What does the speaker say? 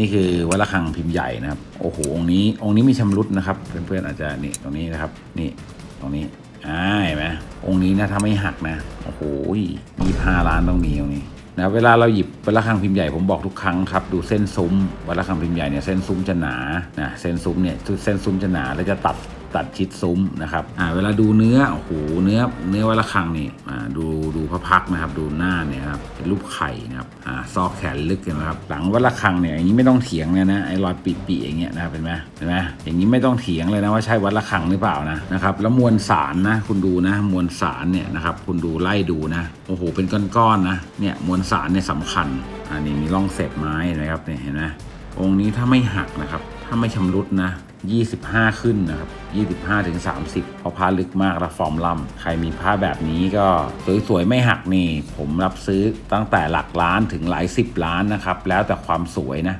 นี่คือวัดระฆังพิมพ์ใหญ่นะครับโอ้โหองนี้องนี้มีชำรุดนะครับเพื่อนๆอาจจะนี่ตรงนี้นะครับนี่ตรงนี้อ่าเห็นไหมองนี้นะถ้าไม่หักนะโอ้โหยี่ห้าล้านต้องมีตรงนี้นะเวลาเราหยิบวัดระฆังพิมพ์ใหญ่ผมบอกทุกครั้งครับดูเส้นซุ้มวัดระฆังพิมพ์ใหญ่เนี่ยเส้นซุ้มจะหนานะเส้นซุ้มเนี่ยเส้นซุ้มจะหนาแล้วจะตัด ตัดชิดซุ้มนะครับอ่าเวลาดูเนื้อโอ้โหเนื้อเนื้อวัดระฆังนี่อ่าดูดูพระพักนะครับดูหน้าเนี่ยครับเป็นรูปไข่นะครับอ่าซอกแขนลึกเห็นะครับหลังวัดระฆังเนี่ยอย่างนี้ไม่ต้องเถียงเลยนะไอ้รอยปีๆอย่างเงี้ยนะครับเห็นไหมเห็นไหมอย่างนี้ไม่ต้องเถียงเลยนะว่าใช่วัดระฆังหรือเปล่านะนะครับแล้วมวลสารนะคุณดูนะมวลสารเนี่ยนะครับคุณดูไล่ดูนะโอ้โหเป็นก้อนๆนะเนี่ยมวลสารเนี่ยสำคัญอันนี้มีร่องเศษไม้นะครับเนี่ยเห็นไหมองค์นี้ถ้าไม่หักนะครับ ถ้าไม่ชำรุดนะ 25 ขึ้นนะครับ 25ถึง30 เพราะผ้าลึกมากและฟอร์มล่ำใครมีผ้าแบบนี้ก็สวยๆ ไม่หักนี่ ผมรับซื้อตั้งแต่หลักล้านถึงหลายสิบล้านนะครับ แล้วแต่ความสวยนะ